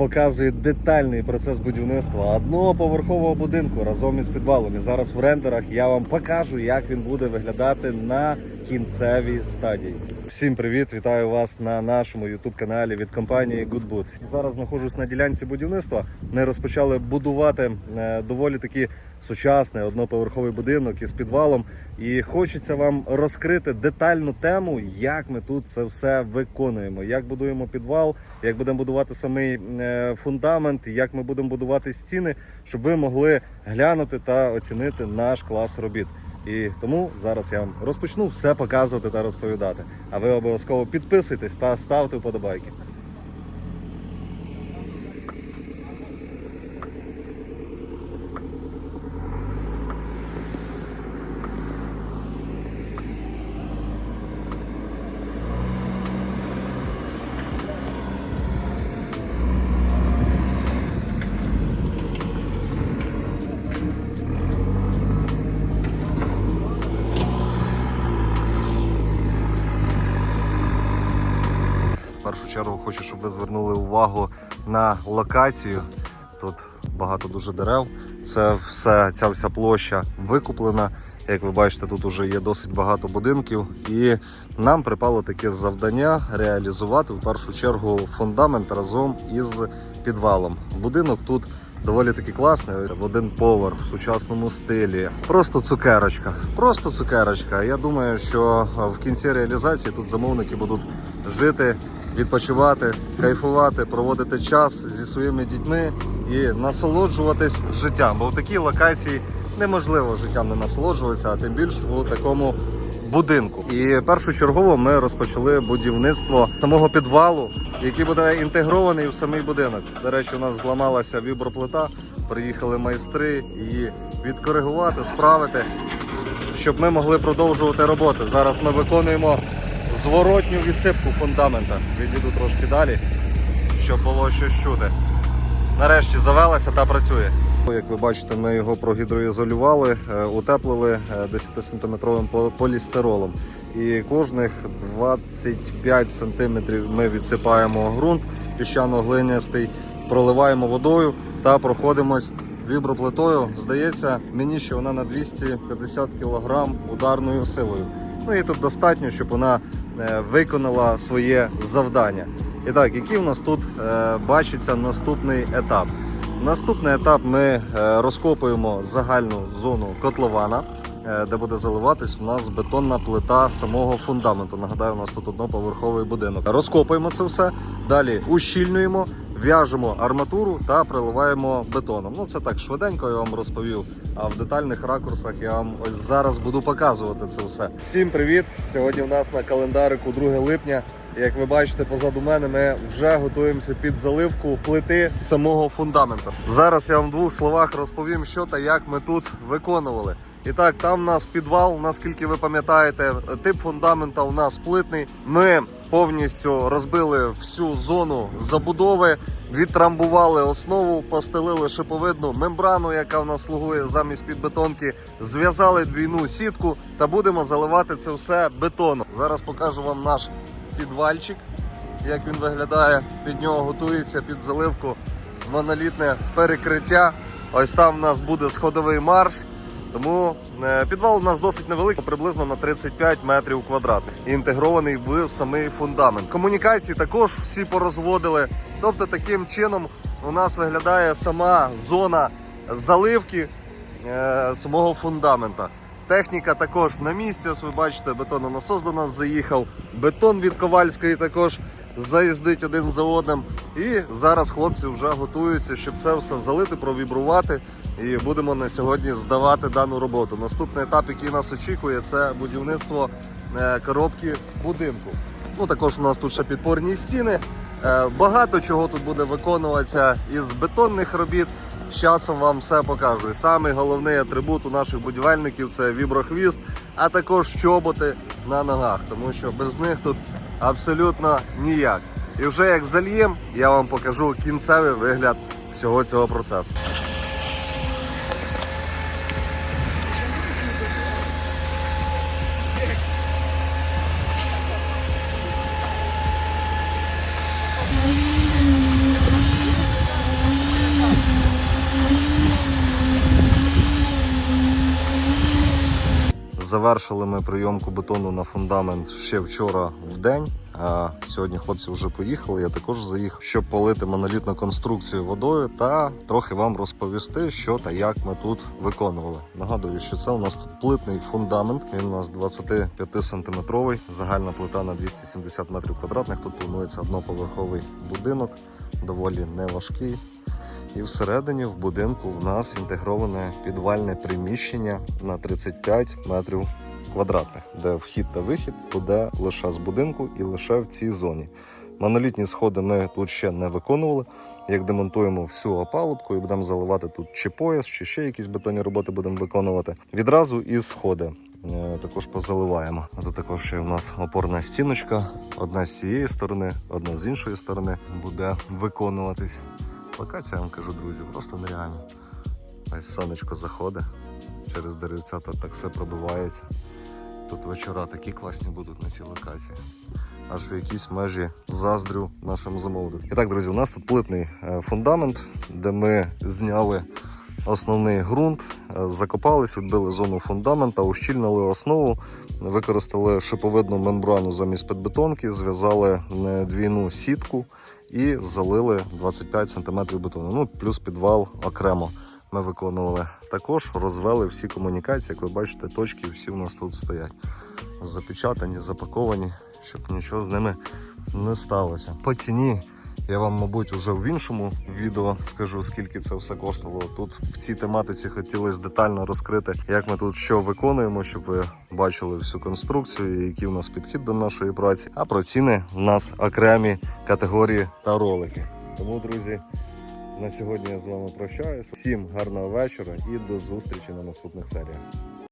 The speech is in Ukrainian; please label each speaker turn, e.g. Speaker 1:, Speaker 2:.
Speaker 1: показує детальний процес будівництва одноповерхового будинку разом із підвалом. І зараз в рендерах я вам покажу, як він буде виглядати на кінцевій стадії. Всім привіт! Вітаю вас на нашому youtube каналі від компанії Goodboot. Зараз знаходжусь на ділянці будівництва. Ми розпочали будувати е, доволі таки сучасний одноповерховий будинок із підвалом. І хочеться вам розкрити детальну тему, як ми тут це все виконуємо, як будуємо підвал, як будемо будувати самий е, фундамент, як ми будемо будувати стіни, щоб ви могли глянути та оцінити наш клас робіт. І тому зараз я вам розпочну все показувати та розповідати. А ви обов'язково підписуйтесь та ставте вподобайки. В чергу хочу, щоб ви звернули увагу на локацію. Тут багато дуже дерев. Це все, ця вся площа викуплена. Як ви бачите, тут вже є досить багато будинків, і нам припало таке завдання реалізувати в першу чергу фундамент разом із підвалом. Будинок тут доволі таки класний, в один поверх в сучасному стилі. Просто цукерочка. Просто цукерочка. Я думаю, що в кінці реалізації тут замовники будуть жити, відпочивати, кайфувати, проводити час зі своїми дітьми і насолоджуватись життям. Бо в такій локації неможливо життям не насолоджуватися, а тим більше у такому будинку. І першочергово ми розпочали будівництво самого підвалу, який буде інтегрований в самий будинок. До речі, у нас зламалася віброплита. Приїхали майстри її відкоригувати, справити, щоб ми могли продовжувати роботи. Зараз ми виконуємо зворотню відсипку фундамента. Відійду трошки далі, щоб було щось чути. Нарешті завелася та працює. Як ви бачите, ми його прогідроізолювали, е, утеплили 10-сантиметровим по- полістиролом. І кожних 25 сантиметрів ми відсипаємо ґрунт піщано-глинястий, проливаємо водою та проходимось віброплитою. Здається, мені що вона на 250 кг ударною силою. Ну і тут достатньо, щоб вона е, виконала своє завдання. І так, який в нас тут е, бачиться наступний етап? Наступний етап ми е, розкопуємо загальну зону котлована, е, де буде заливатись у нас бетонна плита самого фундаменту. Нагадаю, у нас тут одноповерховий будинок. Розкопуємо це все, далі ущільнюємо, в'яжемо арматуру та приливаємо бетоном. Ну це так швиденько я вам розповів. А в детальних ракурсах я вам ось зараз буду показувати це все. Всім привіт! Сьогодні у нас на календарику 2 липня. Як ви бачите, позаду мене ми вже готуємося під заливку плити самого фундаменту. Зараз я вам в двох словах розповім, що та як ми тут виконували. І так, там у нас підвал, наскільки ви пам'ятаєте, тип фундамента у нас плитний. Ми повністю розбили всю зону забудови, відтрамбували основу, постелили шиповидну мембрану, яка в нас слугує замість підбетонки, зв'язали двійну сітку та будемо заливати це все бетоном. Зараз покажу вам наш підвальчик, як він виглядає. Під нього готується під заливку монолітне перекриття. Ось там у нас буде сходовий марш. Тому е, підвал у нас досить невеликий, приблизно на 35 метрів квадратних, і інтегрований в самий фундамент. Комунікації також всі порозводили. Тобто, таким чином у нас виглядає сама зона заливки е, самого фундамента. Техніка також на місці. Ось ви бачите, бетононасос до нас заїхав. Бетон від Ковальської також заїздить один за одним. І зараз хлопці вже готуються, щоб це все залити, провібрувати. І будемо на сьогодні здавати дану роботу. Наступний етап, який нас очікує, це будівництво е, коробки будинку. Ну також у нас тут ще підпорні стіни. Е, Багато чого тут буде виконуватися із бетонних робіт. З часом вам все покажу. І самий головний атрибут у наших будівельників це віброхвіст, а також чоботи на ногах, тому що без них тут абсолютно ніяк. І вже як зальєм, я вам покажу кінцевий вигляд всього цього процесу. Завершили ми прийомку бетону на фундамент ще вчора в день. А сьогодні хлопці вже поїхали. Я також заїхав, щоб полити монолітну конструкцію водою та трохи вам розповісти, що та як ми тут виконували. Нагадую, що це у нас тут плитний фундамент. Він у нас 25 сантиметровий, загальна плита на 270 метрів квадратних. Тут планується одноповерховий будинок, доволі неважкий. І всередині в будинку в нас інтегроване підвальне приміщення на 35 метрів квадратних, де вхід та вихід буде лише з будинку і лише в цій зоні. Монолітні сходи ми тут ще не виконували. Як демонтуємо всю опалубку і будемо заливати тут чи пояс, чи ще якісь бетонні роботи будемо виконувати. Відразу і сходи е, також позаливаємо. А тут також ще у нас опорна стіночка. Одна з цієї сторони, одна з іншої сторони буде виконуватись. Локація, я вам кажу, друзі, просто нереальна. Ось сонечко заходить через деревця, та так все пробивається. Тут вечора такі класні будуть на цій локації. Аж в якійсь межі заздрю нашим замовникам. І так, друзі, у нас тут плитний е, фундамент, де ми зняли основний ґрунт, е, закопались, відбили зону фундамента, ущільнили основу, використали шиповидну мембрану замість підбетонки, зв'язали е, двійну сітку і залили 25 см бетону. Ну, плюс підвал окремо ми виконували. Також розвели всі комунікації. Як ви бачите, точки всі у нас тут стоять. Запечатані, запаковані, щоб нічого з ними не сталося. По ціні я вам, мабуть, вже в іншому відео скажу, скільки це все коштувало. Тут в цій тематиці хотілося детально розкрити, як ми тут що виконуємо, щоб ви бачили всю конструкцію, який у нас підхід до нашої праці. А про ціни у нас окремі категорії та ролики. Тому, друзі, на сьогодні я з вами прощаюсь. Всім гарного вечора і до зустрічі на наступних серіях.